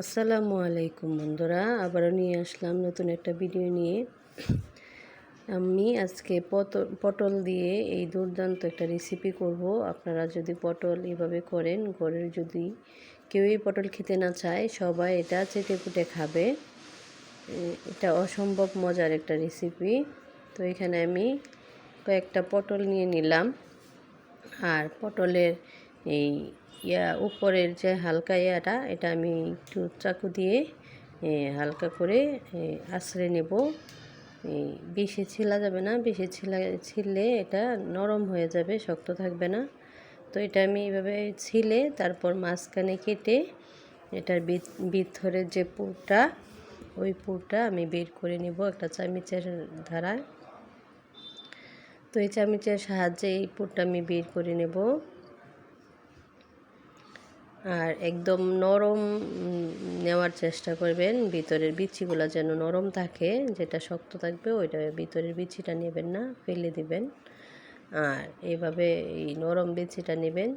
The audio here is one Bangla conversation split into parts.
আসসালামু আলাইকুম বন্ধুরা, আবারও নিয়ে আসলাম নতুন একটা ভিডিও নিয়ে। আমি আজকে পটল দিয়ে এই দুর্দান্ত একটা রেসিপি করব। আপনারা যদি পটল এভাবে করেন, ঘরের যদি কেউই পটল খেতে না চায়, সবাই এটা চেটে পুটে খাবে। এটা অসম্ভব মজার একটা রেসিপি তো এখানে আমি কয়েকটা পটল নিয়ে নিলাম। আর পটলের এই ইয়া, উপরের যে হালকা ইয়াটা, এটা আমি একটু চাকু দিয়ে হালকা করে আশ্রে নেব। বেশি ছিলা যাবে না, বেশি ছিলা ছিললে এটা নরম হয়ে যাবে, শক্ত থাকবে না। তো এটা আমি এইভাবে ছিলে, তারপর মাঝখানে কেটে এটার ভিতরের যে পুরটা, ওই পুরটা আমি বের করে নেব একটা চামিচের ধারায় তো এই চামিচের সাহায্যে এই পুরটা আমি বের করে নেব। আর একদম নরম নেওয়ার চেষ্টা করবেন। ভিতরের বিচিগুলো যেন নরম থাকে, যেটা শক্ত থাকবে ওইটা ভিতরের বিচিটা নেবেন না, ফেলে দিবেন। আর এভাবে এই নরম বিচিটা নেবেন।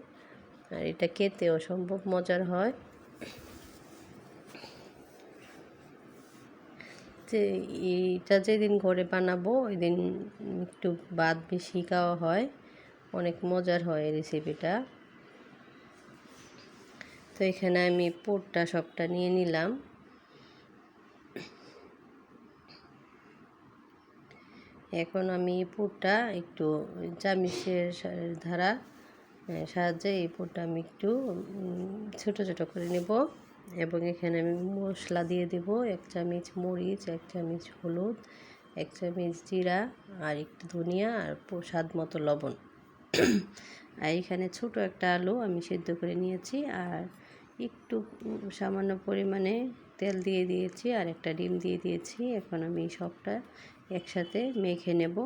আর এটা খেতে অসম্ভব মজার হয়। যে এইটা যেদিন ঘরে বানাবো ওই দিন একটু বাদ বেশি খাওয়া হয়। অনেক মজার হয় এই রেসিপিটা তো এখানে আমি পুরটা সবটা নিয়ে নিলাম। এখন আমি পুরটা একটু চামিচের ধারা সাহায্যে এই পুরটা আমি একটু ছোট ছোট করে নেব এবং এখানে আমি মশলা দিয়ে দেব এক চামচ মরিচ, এক চামচ হলুদ, এক চামচ জিরা আর একটু ধনিয়া আর স্বাদ মতো লবণ। আর এখানে ছোট একটা আলু আমি সেদ্ধ করে নিয়েছি আর একটু সামান্য পরিমাণে তেল দিয়ে দিয়েছি আর একটা ডিম দিয়ে দিয়েছি। এখন আমি সবটা একসাথে মেখে নেব।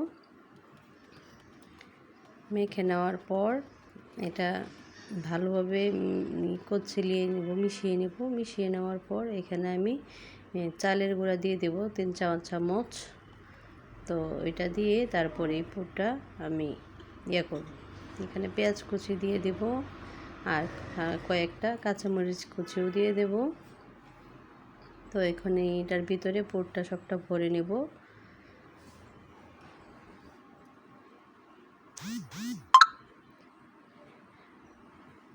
মেখে নেওয়ার পর এটা ভালোভাবে কচিলিয়ে নেব, মিশিয়ে নেব। মিশিয়ে নেওয়ার পর এখানে আমি চালের গুঁড়া দিয়ে দেব, তিন চার চামচ। তো এটা দিয়ে তারপরে পুরটা আমি ইয়ে করব। এখানে পেঁয়াজ কুচি দিয়ে দেব আর কয়েকটা কাঁচামরিচ কুচিও দিয়ে দেব। তো এখানে এটার ভিতরে পুরটা সবটা ভরে নেব।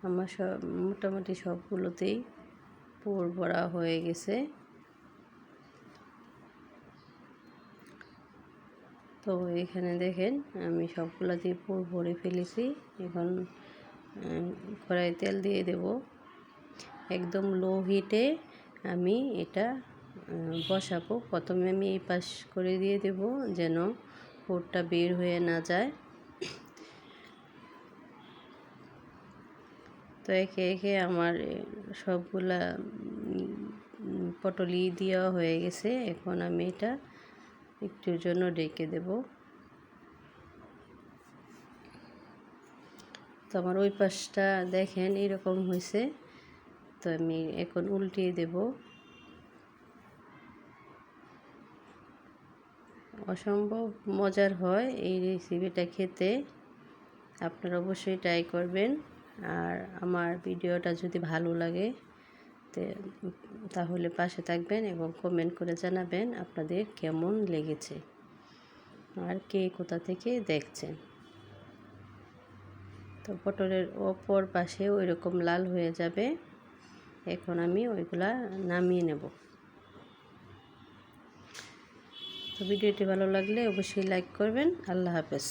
আমার সব, মোটামুটি সবগুলোতেই পুর ভরা হয়ে গেছে। তো এখানে দেখেন, আমি সবগুলো দিয়ে পুর ভরে ফেলেছি। এখন কড়াই তেল দিয়ে দেব। একদম লো হিটে আমি এটা বসাবো। প্রথমে আমি এই পাশ করে দিয়ে দেব যেন পুরটা বের হয়ে না যায়। তো একে একে আমার সবগুলা পটলি দেওয়া হয়ে গেছে। এখন আমি এটা একটুর জন্য ডেকে দেব। তো আমার ওই পাশটা দেখেন এরকম হয়েছে। তো আমি এখন উল্টিয়ে দেব। অসম্ভব মজার হয় এই রেসিপিটা খেতে। আপনারা অবশ্যই ট্রাই করবেন। আর আমার ভিডিওটা যদি ভালো লাগে তাহলে পাশে থাকবেন এবং কমেন্ট করে জানাবেন আপনাদের কেমন লেগেছে। আর কে কোথা থেকে দেখছেন? তো পটলের ওপর পাশে ওই রকম লাল হয়ে যাবে। এখন আমি ওইগুলা নামিয়ে নেব। তো ভিডিওটি ভালো লাগলে অবশ্যই লাইক করবেন। আল্লাহ হাফেজ।